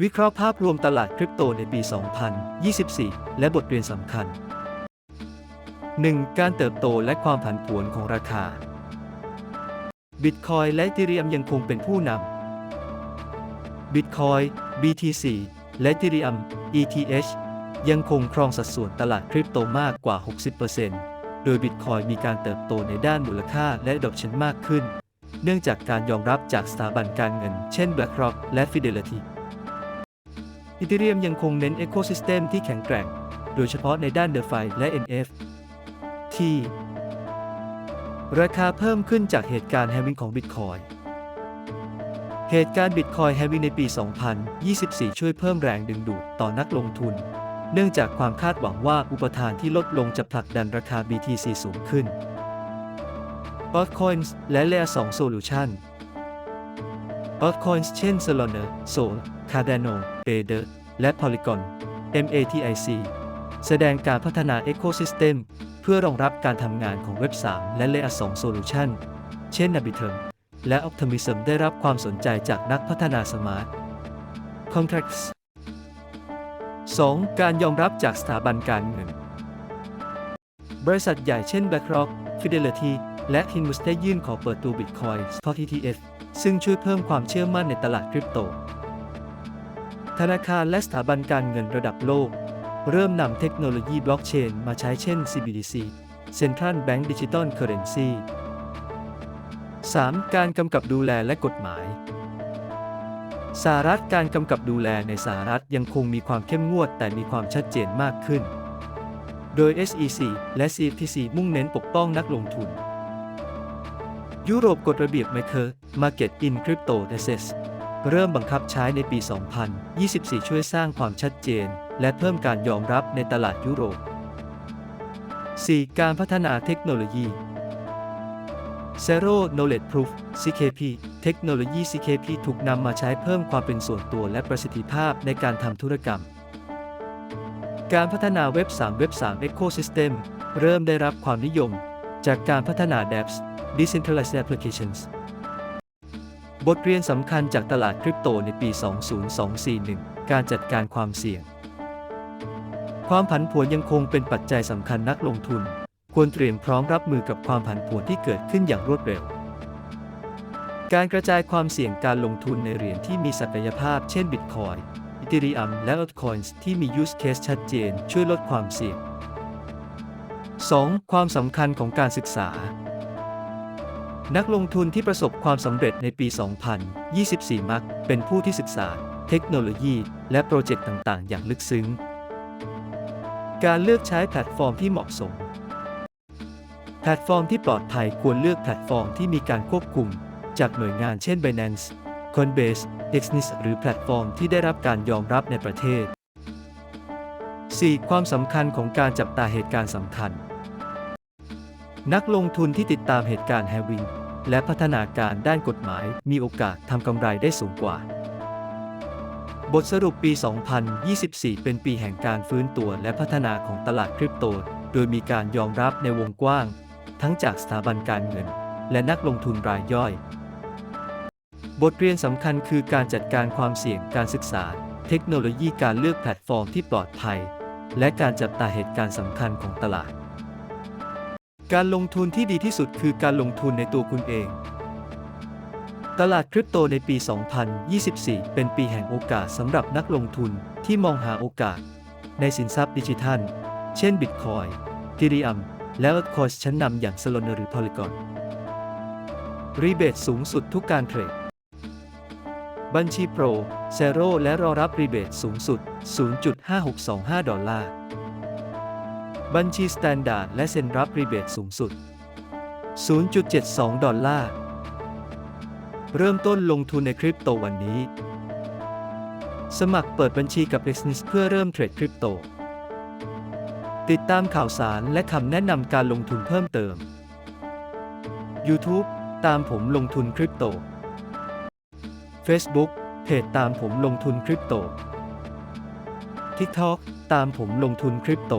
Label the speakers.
Speaker 1: วิเคราะห์ภาพรวมตลาดคริปโตในปี 2024 และบทเรียนสำคัญ 1. การเติบโตและความผันผวนของราคา บิตคอยและอีเรียมยังคงเป็นผู้นำบิตคอย BTC และอีเรียม ETH ยังคงครองสัดส่วนตลาดคริปโตมากกว่า 60%โดยบิตคอยมีการเติบโตในด้านมูลค่าและดอกชันมากขึ้น เนื่องจากการยอมรับจากสถาบันการเงิน เช่น BlackRock และ Fidelity อีเทเรียมยังคงเน้น Ecosystem ที่แข็งแกร่ง โดยเฉพาะในด้าน DeFi และ NF ที่ราคาเพิ่มขึ้นจากเหตุการณ์ Halving ของ Bitcoin เหตุการณ์ Bitcoin Halving ในปี 2024 ช่วยเพิ่มแรงดึงดูดต่อนักลงทุน เนื่องจากความคาดหวังว่าอุปทานที่ลดลงจะผลักดันราคา BTC สูงขึ้น Altcoins และ Layer 2 Solution Altcoins เช่น Solana, Sol, Cardano, Aether และ Polygon MATIC แสดงการพัฒนา Ecosystem เพื่อรองรับการทำงานของเว็บ 3 และ Layer 2 Solution เช่น Arbitrum และ Optimism ได้รับความสนใจจากนักพัฒนา Smart Contracts 2. การยอมรับจากสถาบันการเงิน บริษัทใหญ่เช่น BlackRock, Fidelity และ Hinmus ได้ยื่นขอเปิดตัว Bitcoin Spot ETF ซึ่งช่วยเพิ่มความเชื่อมั่นในตลาดคริปโต ธนาคารและสถาบันการเงินระดับโลก เริ่มนำเทคโนโลยีบล็อกเชนมาใช้เช่น CBDC Central Bank Digital Currency 3. การกำกับดูแลและกฎหมายสหรัฐการกำกับดูแลในสหรัฐยังคงมีความเข้มงวดแต่มีความชัดเจนมากขึ้น โดย SEC และ CFTC มุ่งเน้นปกป้องนักลงทุน ยุโรปกฎระเบียบ Maker Market in Crypto Assets เริ่มบังคับใช้ในปี 2024 ช่วยสร้างความชัดเจน และเพิ่มการยอมรับในตลาดยุโรป 4. การพัฒนาเทคโนโลยี Zero Knowledge Proof CKP เทคโนโลยี CKP ถูกนำมาใช้เพิ่มความเป็นส่วนตัวและประสิทธิภาพในการทำธุรกรรม การพัฒนาเว็บ 3 เว็บ 3 Ecosystem เริ่มได้รับความนิยม จากการพัฒนา dApps Decentralized Applications บทเรียนสำคัญจากตลาดคริปโตในปี 20241 การจัดการความเสี่ยง ความผันผวนยังคงเป็นปัจจัยสำคัญนักลงทุน ควรเตรียมพร้อมรับมือกับความผันผวนที่เกิดขึ้นอย่างรวดเร็ว การกระจายความเสี่ยงการลงทุนในเหรียญที่มีศักยภาพเช่น Bitcoin Ethereum และ Altcoins ที่มี use case ชัดเจนช่วยลดความเสี่ยง 2. ความสำคัญของการศึกษา นักลงทุนที่ประสบความสำเร็จในปี 2024 มักเป็นผู้ที่ศึกษา เทคโนโลยี และโปรเจกต์ต่าง ๆ อย่างลึกซึ้ง การเลือกใช้แพลตฟอร์มที่เหมาะสม แพลตฟอร์มที่ปลอดภัยควรเลือกแพลตฟอร์มที่มีการควบคุม จากหน่วยงานเช่น Binance, Coinbase, Exness หรือแพลตฟอร์มที่ได้รับการยอมรับในประเทศ 4. ความสำคัญของการจับตาเหตุการณ์สำคัญ นักลงทุนที่ติดตามเหตุการณ์แฮวิงและพัฒนาการด้านกฎหมายมีโอกาสทำกำไรได้สูงกว่า บทสรุปปี 2024 เป็นปีแห่งการฟื้นตัวและพัฒนาของตลาดคริปโต โดยมีการยอมรับในวงกว้าง ทั้งจากสถาบันการเงิน และนักลงทุนรายย่อย บทเรียนสำคัญคือการจัดการความเสี่ยงการศึกษา เทคโนโลยีการเลือกแพลตฟอร์มที่ปลอดภัย และการจับตาเหตุการณ์สำคัญของตลาด การลงทุนที่ดีที่สุดคือการลงทุนในตัวคุณเอง ตลาดคริปโตในปี 2024 เป็นปีแห่งโอกาสสำหรับนักลงทุนที่มองหาโอกาส ในสินทรัพย์ดิจิทัล เช่น Bitcoin, Ethereum และ Altcoins ชั้นนำอย่าง Solana หรือ Polygon รีเบทสูงสุดทุกการเทรด บัญชีโปรเซโรและรอรับรีเบทสูงสุด 0.5625 ดอลลาร์ บัญชีสแตนดาร์ดและเซ็นรับรีเบทสูงสุด 0.72 ดอลลาร์ เริ่มต้นลงทุนในคริปโตวันนี้ สมัครเปิดบัญชีกับ Exness เพื่อเริ่มเทรดคริปโต ติดตามข่าวสารและคำแนะนำการลงทุนเพิ่มเติม YouTube ตามผมลงทุนคริปโต Facebook เพจตามผมลงทุนคริปโต TikTok ตามผมลงทุนคริปโต